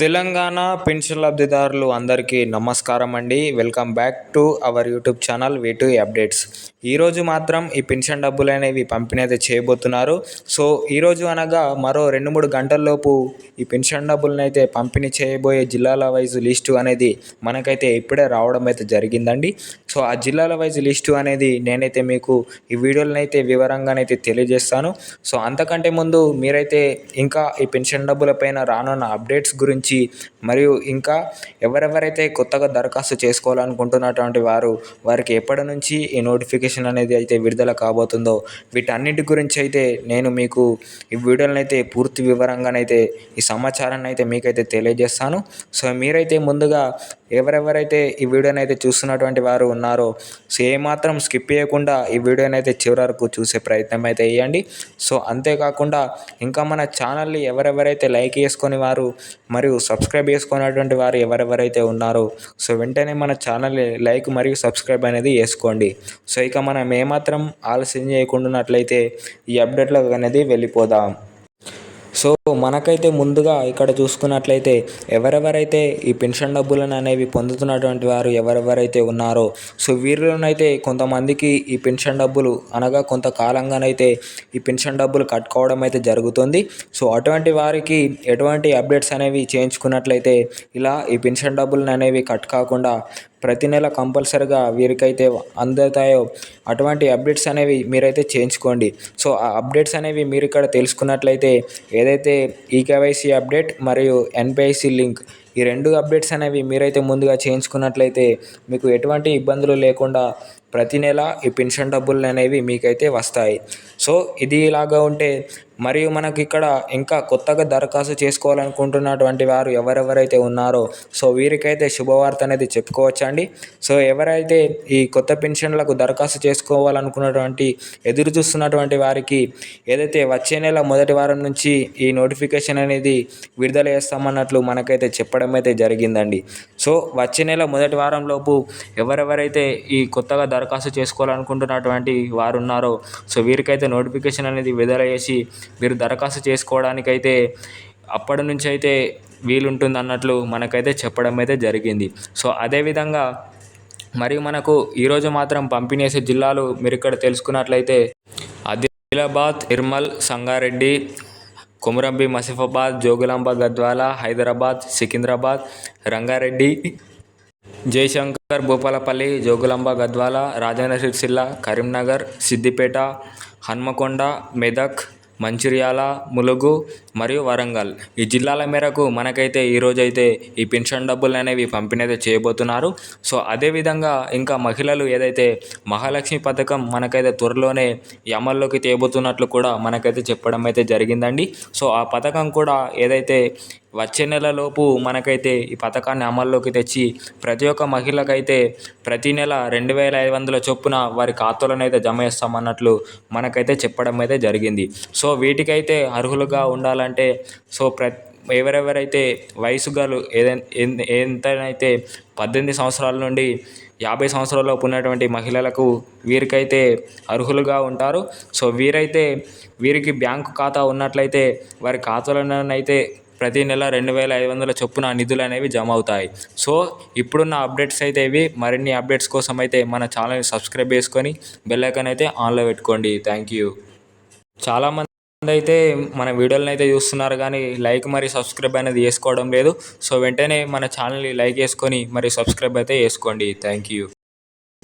Telangana pension లబ్ధిదారులు అందరికీ నమస్కారం అండి welcome back to our YouTube channel వేటు అప్డేట్స్. ఈరోజు మాత్రం ఈ పెన్షన్ డబ్బులు అనేవి పంపిణీ అయితే చేయబోతున్నారు. సో ఈరోజు అనగా మరో రెండు మూడు గంటల్లోపు ఈ పెన్షన్ డబ్బులను అయితే పంపిణీ చేయబోయే జిల్లాల వైజ్ లిస్టు అనేది మనకైతే ఇప్పుడే రావడం అయితే జరిగిందండి. సో ఆ జిల్లాల వైజ్ లిస్టు అనేది నేనైతే మీకు ఈ వీడియోలను అయితే వివరంగానైతే తెలియజేస్తాను. సో అంతకంటే ముందు మీరైతే ఇంకా ఈ పెన్షన్ డబ్బుల పైన రానున్న అప్డేట్స్ గురించి మరియు ఇంకా ఎవరెవరైతే కొత్తగా దరఖాస్తు చేసుకోవాలనుకుంటున్నటువంటి వారు వారికి ఎప్పటి నుంచి ఈ నోటిఫికేషన్ అనేది అయితే విడుదల కాబోతుందో వీటన్నిటి గురించి అయితే నేను మీకు ఈ వీడియోలను అయితే పూర్తి వివరంగానైతే ఈ సమాచారాన్ని అయితే మీకైతే తెలియజేస్తాను. సో మీరైతే ముందుగా ఎవరెవరైతే ఈ వీడియోని అయితే చూస్తున్నటువంటి వారు ఉన్నారో సో ఏమాత్రం స్కిప్ చేయకుండా ఈ వీడియోని అయితే చివరి వరకు చూసే ప్రయత్నం అయితే వేయండి సో అంతేకాకుండా ఇంకా మన ఛానల్ని ఎవరెవరైతే లైక్ చేసుకొని వారు మరియు సబ్స్క్రైబ్ చేసుకున్నటువంటి వారు ఎవరెవరైతే ఉన్నారో సో వెంటనే మన ఛానల్ని లైక్ మరియు సబ్స్క్రైబ్ అనేది చేసుకోండి. సో ఇక మనం ఏమాత్రం ఆలస్యం చేయకుండానట్లయితే ఈ అప్డేట్లోకి అనేది వెళ్ళిపోదాం. సో మనకైతే ముందుగా ఇక్కడ చూసుకున్నట్లయితే ఎవరెవరైతే ఈ పెన్షన్ డబ్బులను అనేవి పొందుతున్నటువంటి వారు ఎవరెవరైతే ఉన్నారో సో వీరిలోనైతే కొంతమందికి ఈ పెన్షన్ డబ్బులు అనగా కొంతకాలంగానైతే ఈ పెన్షన్ డబ్బులు కట్టుకోవడం అయితే జరుగుతుంది. సో అటువంటి వారికి ఎటువంటి అప్డేట్స్ అనేవి చేయించుకున్నట్లయితే ఇలా ఈ పెన్షన్ డబ్బులను అనేవి కట్ కాకుండా ప్రతి నెల కంపల్సరిగా వీరికైతే అందుతాయో అటువంటి అప్డేట్స్ అనేవి మీరైతే చేయించుకోండి. సో ఆ అప్డేట్స్ అనేవి మీరు ఇక్కడ తెలుసుకున్నట్లయితే ఏదైతే ఈకేవైసీ అప్డేట్ మరియు ఎన్పిఐసి లింక్ ఈ రెండు అప్డేట్స్ అనేవి మీరైతే ముందుగా చేయించుకున్నట్లయితే మీకు ఎటువంటి ఇబ్బందులు లేకుండా ప్రతి నెల ఈ పెన్షన్ డబ్బులు అనేవి మీకైతే వస్తాయి. సో ఇది ఇలాగా ఉంటే మరియు మనకి ఇక్కడ ఇంకా కొత్తగా దరఖాస్తు చేసుకోవాలనుకుంటున్నటువంటి వారు ఎవరెవరైతే ఉన్నారో సో వీరికైతే శుభవార్త అనేది చెప్పుకోవచ్చండి. సో ఎవరైతే ఈ కొత్త పెన్షన్లకు దరఖాస్తు చేసుకోవాలనుకున్నటువంటి ఎదురు చూస్తున్నటువంటి వారికి ఏదైతే వచ్చే నెల మొదటి వారం నుంచి ఈ నోటిఫికేషన్ అనేది విడుదల చేస్తామన్నట్లు మనకైతే చెప్పడం అయితే జరిగిందండి. సో వచ్చే నెల మొదటి వారం లోపు ఎవరెవరైతే ఈ కొత్తగా దరఖాస్తు చేసుకోవాలనుకుంటున్నటువంటి వారు ఉన్నారో సో వీరికైతే నోటిఫికేషన్ అనేది విడుదల చేసి మీరు దరఖాస్తు చేసుకోవడానికైతే అప్పటి నుంచి అయితే వీలుంటుంది అన్నట్లు మనకైతే చెప్పడం అయితే జరిగింది. సో అదేవిధంగా మరియు మనకు ఈరోజు మాత్రం పంపిణీ చేసే జిల్లాలు మీరు ఇక్కడ తెలుసుకున్నట్లయితే ఆదిలాబాద్ నిర్మల్ సంగారెడ్డి కొమురంబి మసిఫాబాద్ జోగులాంబ గద్వాల హైదరాబాద్ సికింద్రాబాద్ రంగారెడ్డి జయశంకర్ భూపాలపల్లి జోగులాంబ గద్వాల రాజన్న సిరిసిల్ల కరీంనగర్ సిద్దిపేట హన్మకొండ మెదక్ మంచిర్యాల ములుగు మరియు వరంగల్. ఈ జిల్లాల మేరకు మనకైతే ఈరోజు అయితే ఈ పెన్షన్ డబ్బులు అనేవి పంపిణీ అయితే చేయబోతున్నారు. సో అదేవిధంగా ఇంకా మహిళలు ఏదైతే మహాలక్ష్మి పథకం మనకైతే త్వరలోనే అమల్లోకి తేబోతున్నట్లు కూడా మనకైతే చెప్పడం అయితే జరిగిందండి. సో ఆ పథకం కూడా ఏదైతే వచ్చే నెలలోపు మనకైతే ఈ పథకాన్ని అమల్లోకి తెచ్చి ప్రతి ఒక్క మహిళకైతే ప్రతి నెల రెండు వేల ఐదు వందల చొప్పున వారి ఖాతాలోనైతే జమ చేస్తామన్నట్లు మనకైతే చెప్పడం అయితే జరిగింది. సో వీటికైతే అర్హులుగా ఉండాలంటే సో ప్ర ఎవరెవరైతే వయసు గలు ఏదైనా ఎంతనైతే పద్దెనిమిది సంవత్సరాల నుండి యాభై సంవత్సరాలలోపు ఉన్నటువంటి మహిళలకు వీరికైతే అర్హులుగా ఉంటారు. సో వీరైతే వీరికి బ్యాంకు ఖాతా ఉన్నట్లయితే వారి ఖాతాలోనైతే ప్రతి నెల రెండు వేల ఐదు వందల చొప్పున నిధులు అనేవి జమ అవుతాయి. సో ఇప్పుడున్న అప్డేట్స్ అయితే ఇవి. మరిన్ని అప్డేట్స్ కోసం అయితే మన ఛానల్ని సబ్స్క్రైబ్ చేసుకొని బెల్ ఐకాన్ అయితే ఆన్లో పెట్టుకోండి. Thank you. చాలామంది అయితే మన వీడియోలను అయితే చూస్తున్నారు కానీ లైక్ మరి సబ్స్క్రైబ్ అనేది చేసుకోవడం లేదు. సో వెంటనే మన ఛానల్ని లైక్ చేసుకొని మరి సబ్స్క్రైబ్ అయితే చేసుకోండి. Thank you.